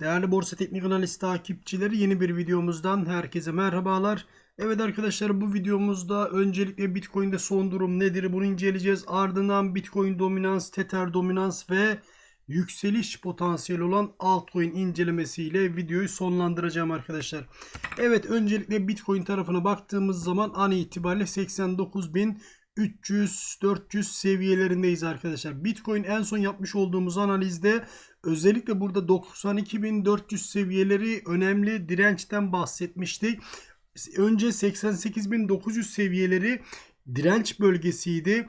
Değerli Borsa Teknik Analiz takipçileri yeni bir videomuzdan herkese merhabalar. Evet arkadaşlar bu videomuzda öncelikle Bitcoin'de son durum nedir bunu inceleyeceğiz. Ardından Bitcoin dominans, Tether dominans ve yükseliş potansiyeli olan altcoin incelemesiyle videoyu sonlandıracağım arkadaşlar. Evet öncelikle Bitcoin tarafına baktığımız zaman an itibariyle 89.300-400 seviyelerindeyiz arkadaşlar. Bitcoin en son yapmış olduğumuz analizde özellikle burada 92.400 seviyeleri önemli dirençten bahsetmiştik. Önce 88.900 seviyeleri direnç bölgesiydi.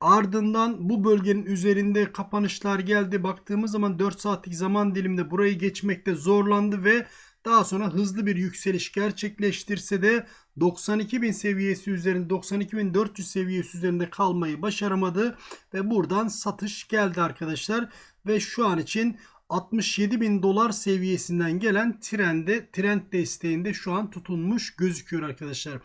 Ardından bu bölgenin üzerinde kapanışlar geldi. Baktığımız zaman 4 saatlik zaman diliminde burayı geçmekte zorlandı ve daha sonra hızlı bir yükseliş gerçekleştirse de 92.000 seviyesi üzerinde 92.400 seviyesi üzerinde kalmayı başaramadı ve buradan satış geldi arkadaşlar ve şu an için 67 bin dolar seviyesinden gelen trende, trend desteğinde şu an tutunmuş gözüküyor arkadaşlar.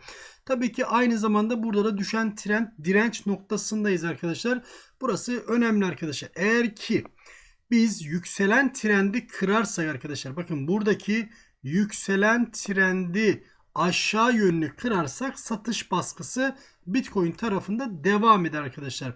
Tabii ki aynı zamanda burada da düşen trend direnç noktasındayız arkadaşlar. Burası önemli arkadaşlar. Eğer ki biz yükselen trendi kırarsak arkadaşlar bakın buradaki yükselen trendi aşağı yönlü kırarsak satış baskısı Bitcoin tarafında devam eder arkadaşlar.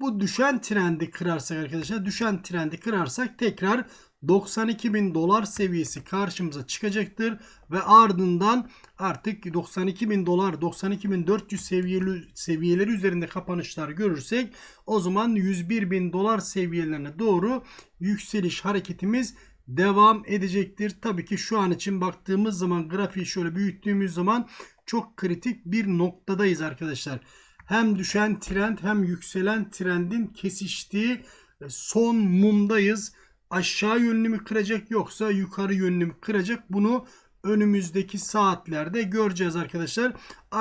Bu düşen trendi kırarsak arkadaşlar düşen trendi kırarsak tekrar 92 bin dolar seviyesi karşımıza çıkacaktır ve ardından artık 92 bin dolar 92 bin 400 seviyeli, seviyeleri üzerinde kapanışlar görürsek o zaman 101 bin dolar seviyelerine doğru yükseliş hareketimiz devam edecektir. Tabii ki şu an için baktığımız zaman grafiği şöyle büyüttüğümüz zaman çok kritik bir noktadayız arkadaşlar hem düşen trend hem yükselen trendin kesiştiği e, son mumdayız. Aşağı yönlü mü kıracak yoksa yukarı yönlü mü kıracak bunu önümüzdeki saatlerde göreceğiz arkadaşlar.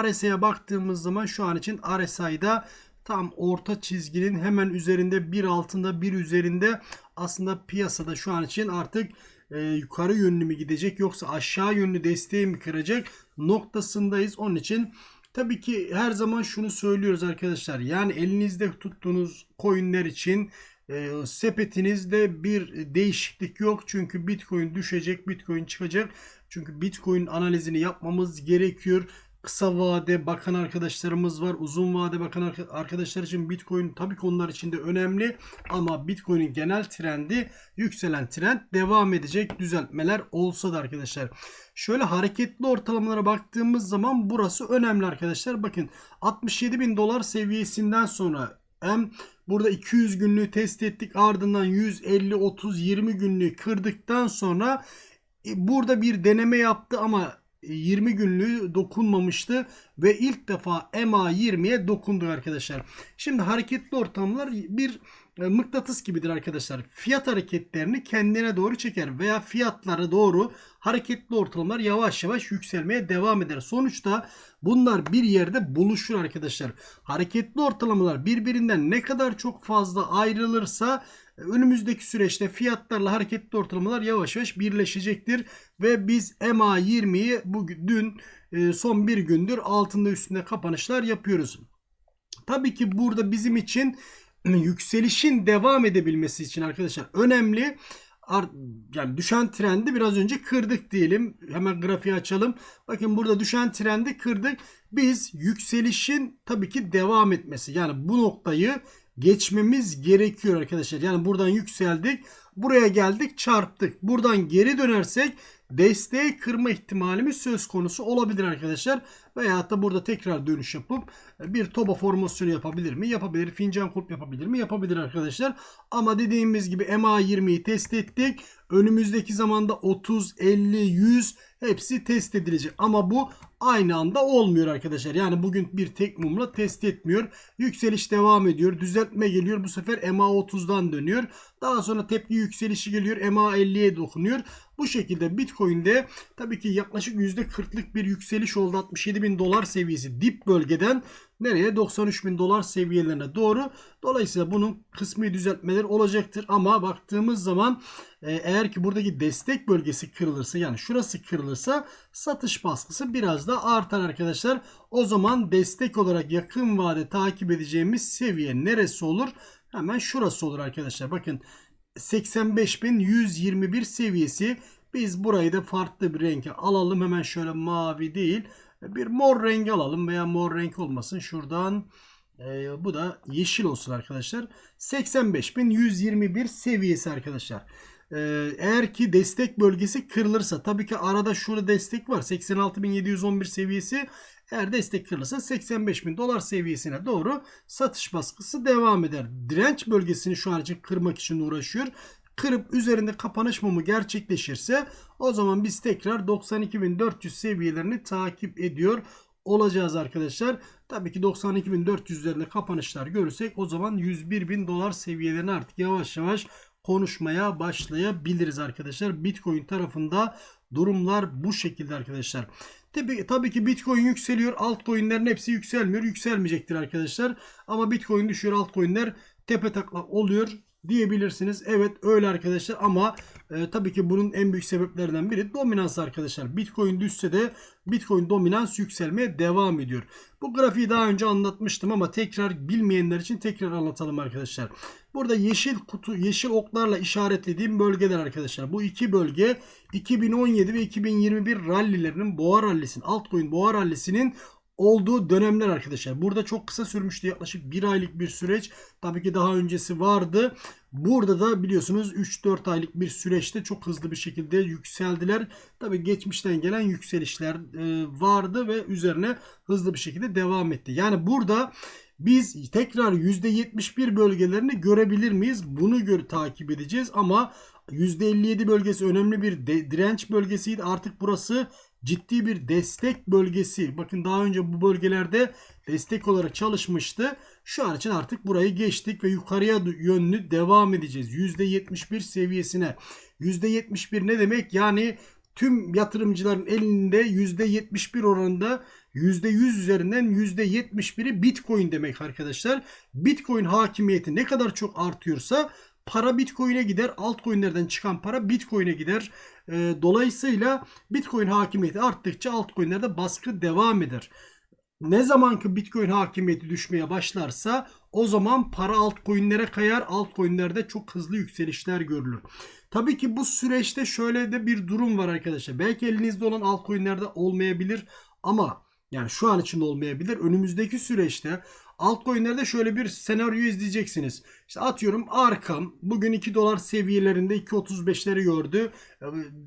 RSI'ye baktığımız zaman şu an için RSI'da tam orta çizginin hemen üzerinde bir altında bir üzerinde aslında piyasada şu an için artık e, yukarı yönlü mü gidecek yoksa aşağı yönlü desteği mi kıracak noktasındayız. Onun için Tabii ki her zaman şunu söylüyoruz arkadaşlar. Yani elinizde tuttuğunuz coinler için e, sepetinizde bir değişiklik yok. Çünkü Bitcoin düşecek, Bitcoin çıkacak. Çünkü Bitcoin analizini yapmamız gerekiyor kısa vade bakan arkadaşlarımız var. Uzun vade bakan arkadaşlar için Bitcoin tabii ki onlar için de önemli. Ama Bitcoin'in genel trendi yükselen trend devam edecek düzeltmeler olsa da arkadaşlar. Şöyle hareketli ortalamalara baktığımız zaman burası önemli arkadaşlar. Bakın 67 bin dolar seviyesinden sonra hem burada 200 günlüğü test ettik ardından 150 30 20 günlüğü kırdıktan sonra e, burada bir deneme yaptı ama 20 günlüğü dokunmamıştı ve ilk defa EMA 20'ye dokundu arkadaşlar. Şimdi hareketli ortamlar bir e, mıknatıs gibidir arkadaşlar. Fiyat hareketlerini kendine doğru çeker veya fiyatlara doğru hareketli ortalamalar yavaş yavaş yükselmeye devam eder. Sonuçta bunlar bir yerde buluşur arkadaşlar. Hareketli ortalamalar birbirinden ne kadar çok fazla ayrılırsa önümüzdeki süreçte fiyatlarla hareketli ortalamalar yavaş yavaş birleşecektir. Ve biz EMA 20'yi bugün dün e, son bir gündür altında üstünde kapanışlar yapıyoruz. Tabii ki burada bizim için yükselişin devam edebilmesi için arkadaşlar önemli yani düşen trendi biraz önce kırdık diyelim. Hemen grafiği açalım. Bakın burada düşen trendi kırdık. Biz yükselişin tabii ki devam etmesi. Yani bu noktayı geçmemiz gerekiyor arkadaşlar. Yani buradan yükseldik. Buraya geldik çarptık. Buradan geri dönersek desteği kırma ihtimalimiz söz konusu olabilir arkadaşlar. Veya da burada tekrar dönüş yapıp bir toba formasyonu yapabilir mi? Yapabilir. Fincan kulp yapabilir mi? Yapabilir arkadaşlar. Ama dediğimiz gibi MA20'yi test ettik. Önümüzdeki zamanda 30, 50, 100 hepsi test edilecek. Ama bu aynı anda olmuyor arkadaşlar. Yani bugün bir tek mumla test etmiyor. Yükseliş devam ediyor. Düzeltme geliyor. Bu sefer MA30'dan dönüyor. Daha sonra tepki yükselişi geliyor. MA50'ye dokunuyor. Bu şekilde Bitcoin'de tabii ki yaklaşık %40'lık bir yükseliş oldu. 67 bin dolar seviyesi dip bölgeden nereye? 93 bin dolar seviyelerine doğru. Dolayısıyla bunun kısmi düzeltmeler olacaktır. Ama baktığımız zaman e, eğer ki buradaki destek bölgesi kırılırsa yani şurası kırılırsa satış baskısı biraz da artar arkadaşlar. O zaman destek olarak yakın vade takip edeceğimiz seviye neresi olur? Hemen şurası olur arkadaşlar. Bakın 85.121 seviyesi. Biz burayı da farklı bir renk alalım. Hemen şöyle mavi değil. Bir mor rengi alalım veya mor renk olmasın. Şuradan e, bu da yeşil olsun arkadaşlar. 85.121 seviyesi arkadaşlar. Ee, eğer ki destek bölgesi kırılırsa tabii ki arada şurada destek var 86.711 seviyesi eğer destek kırılırsa 85.000 dolar seviyesine doğru satış baskısı devam eder. Direnç bölgesini şu an için kırmak için uğraşıyor. Kırıp üzerinde kapanış mumu gerçekleşirse o zaman biz tekrar 92.400 seviyelerini takip ediyor olacağız arkadaşlar. Tabii ki 92.400 üzerinde kapanışlar görürsek o zaman 101.000 dolar seviyelerini artık yavaş yavaş konuşmaya başlayabiliriz arkadaşlar. Bitcoin tarafında durumlar bu şekilde arkadaşlar. Tabii, tabii ki Bitcoin yükseliyor. Altcoin'lerin hepsi yükselmiyor. Yükselmeyecektir arkadaşlar. Ama Bitcoin düşüyor. Altcoin'ler tepe taklak oluyor diyebilirsiniz. Evet öyle arkadaşlar ama e, tabii ki bunun en büyük sebeplerinden biri dominans arkadaşlar. Bitcoin düşse de Bitcoin dominans yükselmeye devam ediyor. Bu grafiği daha önce anlatmıştım ama tekrar bilmeyenler için tekrar anlatalım arkadaşlar. Burada yeşil kutu, yeşil oklarla işaretlediğim bölgeler arkadaşlar. Bu iki bölge 2017 ve 2021 rallilerinin boğa rallisinin, altcoin boğa rallisinin olduğu dönemler arkadaşlar. Burada çok kısa sürmüştü yaklaşık bir aylık bir süreç. Tabii ki daha öncesi vardı. Burada da biliyorsunuz 3-4 aylık bir süreçte çok hızlı bir şekilde yükseldiler. Tabii geçmişten gelen yükselişler e, vardı ve üzerine hızlı bir şekilde devam etti. Yani burada biz tekrar %71 bölgelerini görebilir miyiz? Bunu gör takip edeceğiz ama %57 bölgesi önemli bir direnç bölgesiydi. Artık burası ciddi bir destek bölgesi. Bakın daha önce bu bölgelerde destek olarak çalışmıştı. Şu an için artık burayı geçtik ve yukarıya yönlü devam edeceğiz. %71 seviyesine. %71 ne demek? Yani tüm yatırımcıların elinde %71 oranında %100 üzerinden %71'i Bitcoin demek arkadaşlar. Bitcoin hakimiyeti ne kadar çok artıyorsa para Bitcoin'e gider. Altcoin'lerden çıkan para Bitcoin'e gider. E, dolayısıyla Bitcoin hakimiyeti arttıkça altcoin'lerde baskı devam eder. Ne zaman ki Bitcoin hakimiyeti düşmeye başlarsa o zaman para altcoin'lere kayar. Altcoin'lerde çok hızlı yükselişler görülür. Tabii ki bu süreçte şöyle de bir durum var arkadaşlar. Belki elinizde olan altcoin'lerde olmayabilir ama yani şu an için olmayabilir. Önümüzdeki süreçte altcoin'lerde şöyle bir senaryo izleyeceksiniz. İşte atıyorum Arkam bugün 2 dolar seviyelerinde 2.35'leri gördü.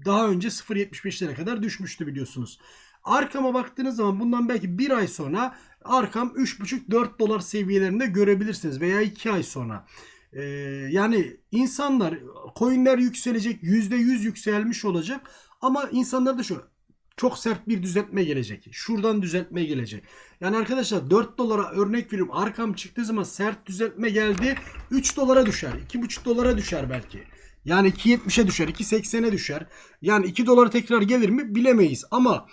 Daha önce 0.75'lere kadar düşmüştü biliyorsunuz. Arkam'a baktığınız zaman bundan belki bir ay sonra Arkam 3.5-4 dolar seviyelerinde görebilirsiniz veya 2 ay sonra. Ee, yani insanlar coinler yükselecek %100 yükselmiş olacak ama insanlar da şu çok sert bir düzeltme gelecek. Şuradan düzeltme gelecek. Yani arkadaşlar 4 dolara örnek veriyorum. Arkam çıktığı zaman sert düzeltme geldi. 3 dolara düşer. 2,5 dolara düşer belki. Yani 2.70'e düşer, 2.80'e düşer. Yani 2 dolara tekrar gelir mi bilemeyiz. Ama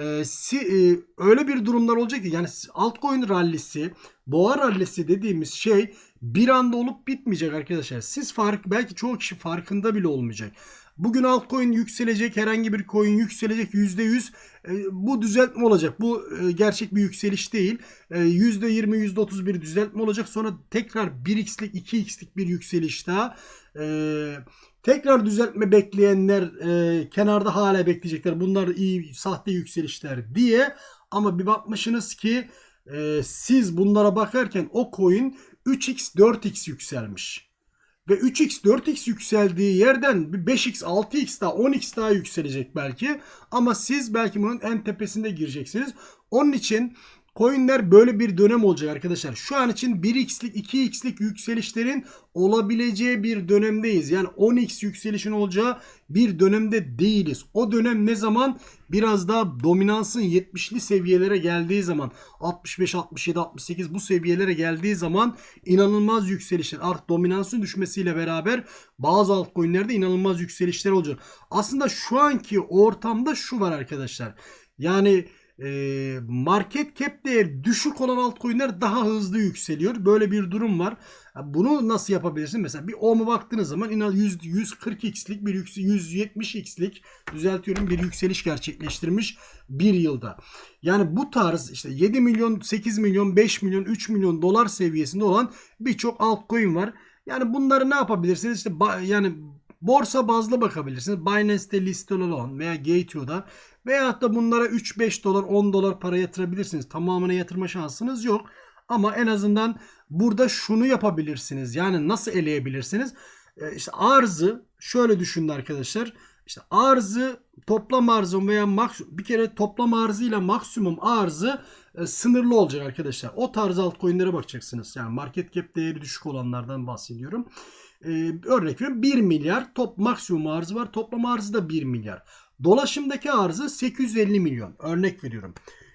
e, si, e, öyle bir durumlar olacak ki yani altcoin rallisi, boğa rallisi dediğimiz şey bir anda olup bitmeyecek arkadaşlar. Siz fark belki çoğu kişi farkında bile olmayacak. Bugün altcoin yükselecek, herhangi bir coin yükselecek %100. E, bu düzeltme olacak. Bu e, gerçek bir yükseliş değil. E, %20, %30 bir düzeltme olacak. Sonra tekrar 1x'lik, 2x'lik bir yükseliş daha. E, tekrar düzeltme bekleyenler e, kenarda hala bekleyecekler. Bunlar iyi, sahte yükselişler diye. Ama bir bakmışsınız ki e, siz bunlara bakarken o coin 3x, 4x yükselmiş ve 3x 4x yükseldiği yerden 5x 6x daha 10x daha yükselecek belki. Ama siz belki bunun en tepesinde gireceksiniz. Onun için Coinler böyle bir dönem olacak arkadaşlar. Şu an için 1x'lik 2x'lik yükselişlerin olabileceği bir dönemdeyiz. Yani 10x yükselişin olacağı bir dönemde değiliz. O dönem ne zaman? Biraz daha dominansın 70'li seviyelere geldiği zaman 65, 67, 68 bu seviyelere geldiği zaman inanılmaz yükselişler artık dominansın düşmesiyle beraber bazı altcoin'lerde inanılmaz yükselişler olacak. Aslında şu anki ortamda şu var arkadaşlar. Yani e, market cap değeri düşük olan altcoin'ler daha hızlı yükseliyor. Böyle bir durum var. Bunu nasıl yapabilirsin? Mesela bir OM'a baktığınız zaman inan 100, 140x'lik bir 170x'lik düzeltiyorum bir yükseliş gerçekleştirmiş bir yılda. Yani bu tarz işte 7 milyon, 8 milyon, 5 milyon, 3 milyon dolar seviyesinde olan birçok altcoin var. Yani bunları ne yapabilirsiniz? İşte yani borsa bazlı bakabilirsiniz. Binance'te listeli olan veya Gateo'da veya da bunlara 3-5 dolar 10 dolar para yatırabilirsiniz. Tamamına yatırma şansınız yok. Ama en azından burada şunu yapabilirsiniz. Yani nasıl eleyebilirsiniz? E, işte arzı şöyle düşünün arkadaşlar. İşte arzı toplam arzın veya maksimum bir kere toplam arzıyla maksimum arzı e, sınırlı olacak arkadaşlar. O tarz altcoin'lere bakacaksınız. Yani market cap değeri düşük olanlardan bahsediyorum. E, örnek veriyorum 1 milyar top maksimum arzı var. Toplam arzı da 1 milyar. Dolaşımdaki arzı 850 milyon. Örnek veriyorum.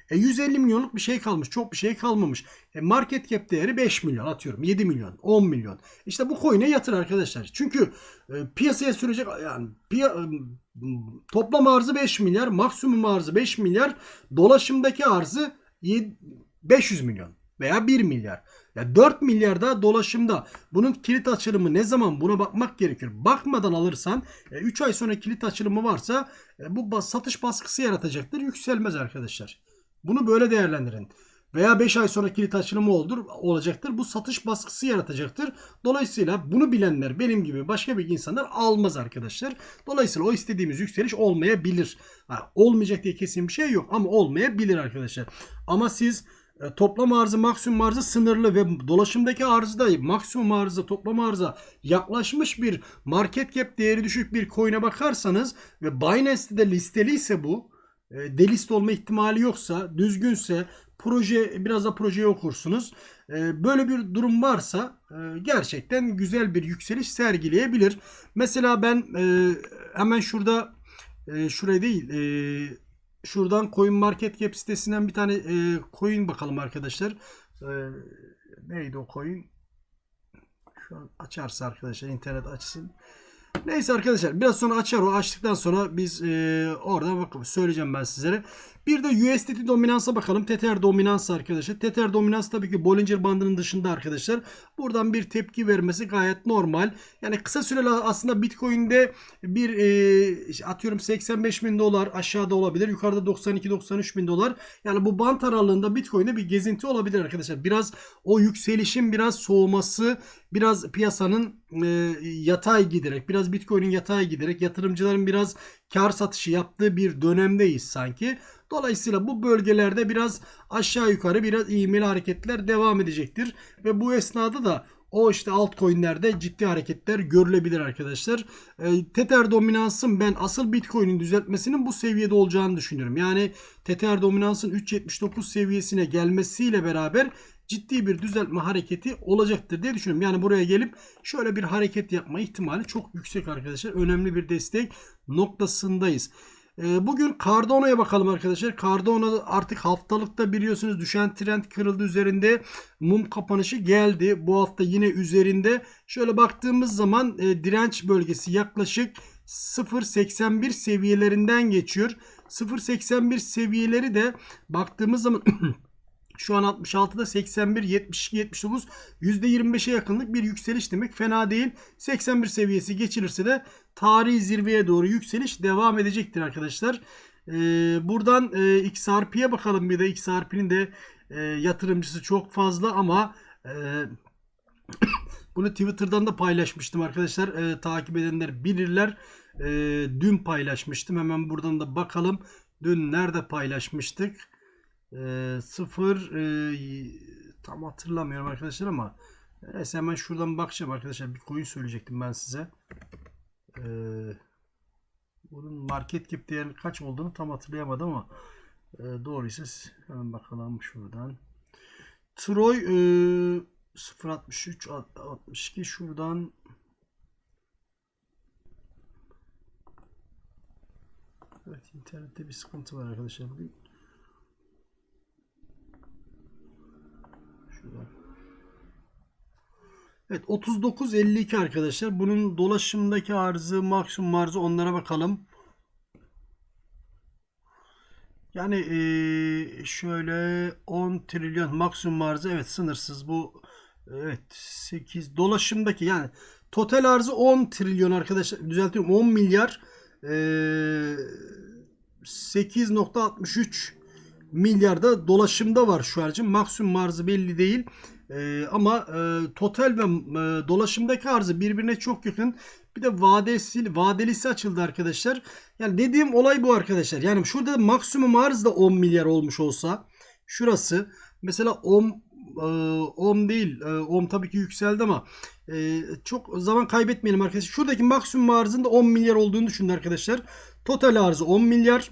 E 150 milyonluk bir şey kalmış. Çok bir şey kalmamış. E market cap değeri 5 milyon atıyorum. 7 milyon, 10 milyon. İşte bu coin'e yatır arkadaşlar. Çünkü e, piyasaya sürecek yani piya, e, toplam arzı 5 milyar, maksimum arzı 5 milyar, dolaşımdaki arzı 7, 500 milyon veya 1 milyar. Ya 4 milyar daha dolaşımda. Bunun kilit açılımı ne zaman buna bakmak gerekiyor. Bakmadan alırsan 3 ay sonra kilit açılımı varsa e, bu satış baskısı yaratacaktır. Yükselmez arkadaşlar. Bunu böyle değerlendirin. Veya 5 ay sonra kilit açılımı olur, olacaktır. Bu satış baskısı yaratacaktır. Dolayısıyla bunu bilenler benim gibi başka bir insanlar almaz arkadaşlar. Dolayısıyla o istediğimiz yükseliş olmayabilir. Ha, olmayacak diye kesin bir şey yok ama olmayabilir arkadaşlar. Ama siz e, toplam arzı maksimum arzı sınırlı ve dolaşımdaki arzı da maksimum arzı toplam arıza yaklaşmış bir market cap değeri düşük bir coin'e bakarsanız ve Binance'de de listeliyse bu e, delist olma ihtimali yoksa düzgünse proje biraz da projeyi okursunuz. E, böyle bir durum varsa e, gerçekten güzel bir yükseliş sergileyebilir. Mesela ben e, hemen şurada e, şuraya değil e, şuradan Coin Market Cap sitesinden bir tane e, coin bakalım arkadaşlar. E, neydi o coin? Şu an açarsa arkadaşlar internet açsın. Neyse arkadaşlar biraz sonra açar o açtıktan sonra biz e, oradan bakalım söyleyeceğim ben sizlere. Bir de USDT dominansa bakalım. Tether dominans arkadaşlar. Tether dominans tabii ki Bollinger bandının dışında arkadaşlar. Buradan bir tepki vermesi gayet normal. Yani kısa süreli aslında Bitcoin'de bir e, atıyorum 85 bin dolar aşağıda olabilir. Yukarıda 92-93 bin dolar. Yani bu bant aralığında Bitcoin'de bir gezinti olabilir arkadaşlar. Biraz o yükselişin biraz soğuması, biraz piyasanın e, yatay giderek, biraz Bitcoin'in yatay giderek yatırımcıların biraz kar satışı yaptığı bir dönemdeyiz sanki. Dolayısıyla bu bölgelerde biraz aşağı yukarı biraz ivmeli hareketler devam edecektir. Ve bu esnada da o işte altcoin'lerde ciddi hareketler görülebilir arkadaşlar. E, Tether dominansın ben asıl Bitcoin'in düzeltmesinin bu seviyede olacağını düşünüyorum. Yani Tether dominansın 3.79 seviyesine gelmesiyle beraber ciddi bir düzeltme hareketi olacaktır diye düşünüyorum. Yani buraya gelip şöyle bir hareket yapma ihtimali çok yüksek arkadaşlar. Önemli bir destek noktasındayız. Ee, Bugün Cardano'ya bakalım arkadaşlar. Cardano artık haftalıkta biliyorsunuz düşen trend kırıldı üzerinde. Mum kapanışı geldi. Bu hafta yine üzerinde. Şöyle baktığımız zaman e, direnç bölgesi yaklaşık 0.81 seviyelerinden geçiyor. 0.81 seviyeleri de baktığımız zaman Şu an 66'da 81, 72, 79 %25'e yakınlık bir yükseliş demek. Fena değil. 81 seviyesi geçilirse de tarihi zirveye doğru yükseliş devam edecektir arkadaşlar. Ee, buradan e, XRP'ye bakalım bir de XRP'nin de e, yatırımcısı çok fazla ama e, bunu Twitter'dan da paylaşmıştım arkadaşlar. E, takip edenler bilirler. E, dün paylaşmıştım. Hemen buradan da bakalım. Dün nerede paylaşmıştık? E, sıfır e, tam hatırlamıyorum arkadaşlar ama neyse hemen şuradan bakacağım arkadaşlar. Bir coin söyleyecektim ben size. E, bunun market cap değerinin kaç olduğunu tam hatırlayamadım ama e, doğruysa hemen bakalım şuradan. Troy e, 0.63 62 şuradan Evet internette bir sıkıntı var arkadaşlar bugün. Şuradan. Evet 39.52 arkadaşlar. Bunun dolaşımdaki arzı, maksimum arzı onlara bakalım. Yani şöyle 10 trilyon maksimum arzı evet sınırsız bu evet 8 dolaşımdaki yani total arzı 10 trilyon arkadaşlar düzeltiyorum 10 milyar eee 8.63 milyarda dolaşımda var şu an maksimum arzı belli değil E, ama e, total ve e, dolaşımdaki arzı birbirine çok yakın. Bir de vadesi, vadelisi açıldı arkadaşlar. Yani dediğim olay bu arkadaşlar. Yani şurada maksimum arz da 10 milyar olmuş olsa şurası mesela 10 e, ohm değil. E, ohm tabii ki yükseldi ama e, çok zaman kaybetmeyelim arkadaşlar. Şuradaki maksimum arzın da 10 milyar olduğunu düşünün arkadaşlar. Total arzı 10 milyar.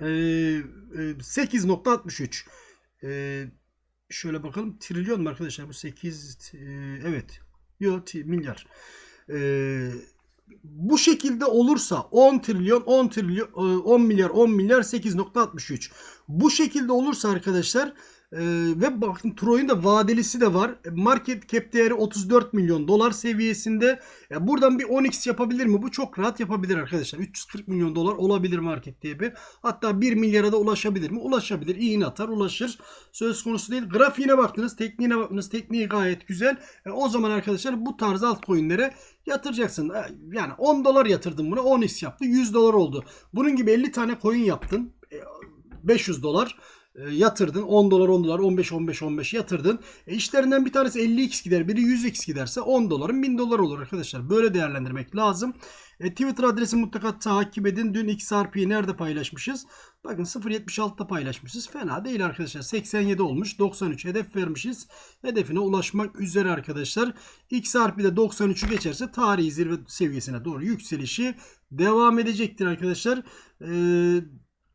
E, e, 8.63. E, şöyle bakalım. Trilyon mu arkadaşlar? Bu 8 e, evet. Yok t- milyar. E, bu şekilde olursa 10 trilyon 10 trilyon e, 10 milyar 10 milyar 8.63. Bu şekilde olursa arkadaşlar e, ve bakın Troy'un da vadelisi de var. Market cap değeri 34 milyon dolar seviyesinde. E, buradan bir 10x yapabilir mi? Bu çok rahat yapabilir arkadaşlar. 340 milyon dolar olabilir market değeri. Hatta 1 milyara da ulaşabilir mi? Ulaşabilir. İğne atar ulaşır. Söz konusu değil. Grafiğine baktınız. Tekniğine baktınız. Tekniği gayet güzel. E, o zaman arkadaşlar bu tarz altcoin'lere yatıracaksın. E, Yani 10 dolar yatırdın buna 10x yaptı. 100 dolar oldu. Bunun gibi 50 tane coin yaptın. E, 500 dolar e, yatırdın. 10 dolar 10 dolar 15 15 15 yatırdın. E işlerinden bir tanesi 50x gider biri 100x giderse 10 doların 1000 dolar olur arkadaşlar. Böyle değerlendirmek lazım. E, Twitter adresi mutlaka takip edin. Dün XRP'yi nerede paylaşmışız? Bakın 0.76'da paylaşmışız. Fena değil arkadaşlar. 87 olmuş. 93 hedef vermişiz. Hedefine ulaşmak üzere arkadaşlar. XRP'de 93'ü geçerse tarihi zirve seviyesine doğru yükselişi devam edecektir arkadaşlar. Ee,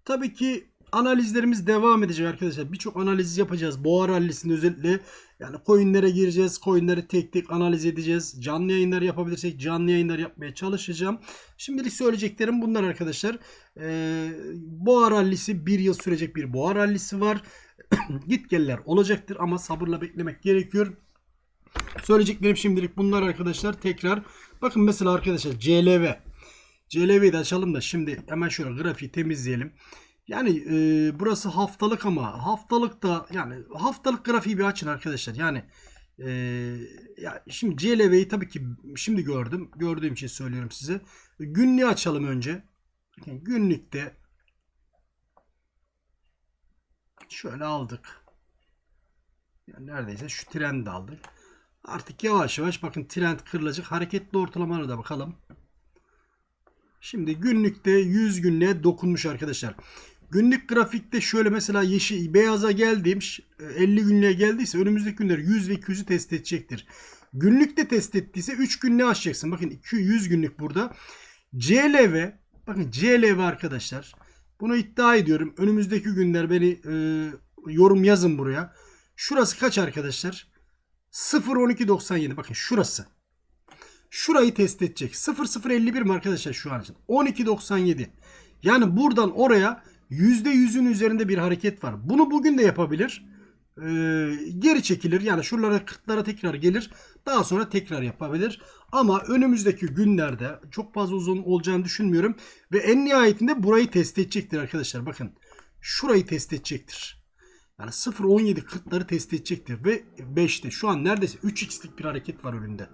tabii ki analizlerimiz devam edecek arkadaşlar. Birçok analiz yapacağız. Boğa rallisinde özellikle yani coinlere gireceğiz. Coinleri tek tek analiz edeceğiz. Canlı yayınlar yapabilirsek canlı yayınlar yapmaya çalışacağım. Şimdilik söyleyeceklerim bunlar arkadaşlar. Ee, boğa rallisi bir yıl sürecek bir boğa rallisi var. Git geller olacaktır ama sabırla beklemek gerekiyor. Söyleyeceklerim şimdilik bunlar arkadaşlar. Tekrar bakın mesela arkadaşlar CLV. CLV'yi de açalım da şimdi hemen şöyle grafiği temizleyelim. Yani e, burası haftalık ama haftalık da yani haftalık grafiği bir açın arkadaşlar. Yani e, ya şimdi CLV'yi tabii ki şimdi gördüm. Gördüğüm için söylüyorum size. Günlüğü açalım önce. Bakın günlükte şöyle aldık. Yani neredeyse şu trendi aldık. Artık yavaş yavaş bakın trend kırılacak. Hareketli ortalamalara da bakalım. Şimdi günlükte 100 günlüğe dokunmuş arkadaşlar. Günlük grafikte şöyle mesela yeşil beyaza geldiğim 50 günlüğe geldiyse önümüzdeki günler 100 ve 200'ü test edecektir. Günlükte test ettiyse 3 günlüğe aşacaksın. Bakın 200 günlük burada. CLV bakın CLV arkadaşlar. Bunu iddia ediyorum. Önümüzdeki günler beni e, yorum yazın buraya. Şurası kaç arkadaşlar? 0.1297 bakın şurası. Şurayı test edecek. 0051 mi arkadaşlar şu an için? 12.97. Yani buradan oraya %100'ün üzerinde bir hareket var. Bunu bugün de yapabilir. Ee, geri çekilir. Yani şuralara 40'lara tekrar gelir. Daha sonra tekrar yapabilir. Ama önümüzdeki günlerde çok fazla uzun olacağını düşünmüyorum. Ve en nihayetinde burayı test edecektir arkadaşlar. Bakın şurayı test edecektir. Yani 0.17 40'ları test edecektir. Ve 5'te şu an neredeyse 3x'lik bir hareket var önünde.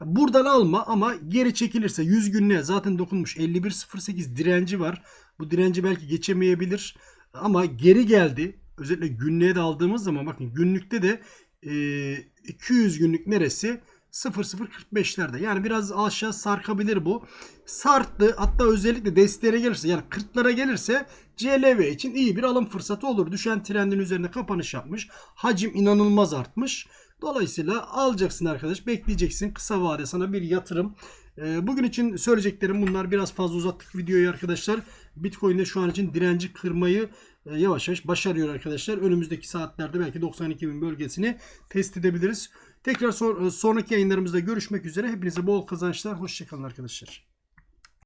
Buradan alma ama geri çekilirse 100 günlüğe zaten dokunmuş 51.08 direnci var. Bu direnci belki geçemeyebilir ama geri geldi. Özellikle günlüğe de aldığımız zaman bakın günlükte de e, 200 günlük neresi? 0045'lerde. Yani biraz aşağı sarkabilir bu. Sarttı. Hatta özellikle desteğe gelirse yani 40'lara gelirse CLV için iyi bir alım fırsatı olur. Düşen trendin üzerinde kapanış yapmış. Hacim inanılmaz artmış. Dolayısıyla alacaksın arkadaş. Bekleyeceksin. Kısa vade sana bir yatırım. Ee, Bugün için söyleyeceklerim bunlar. Biraz fazla uzattık videoyu arkadaşlar. Bitcoin'de şu an için direnci kırmayı e, yavaş yavaş başarıyor arkadaşlar. Önümüzdeki saatlerde belki 92 bin bölgesini test edebiliriz. Tekrar son- sonraki yayınlarımızda görüşmek üzere. Hepinize bol kazançlar. Hoşçakalın arkadaşlar.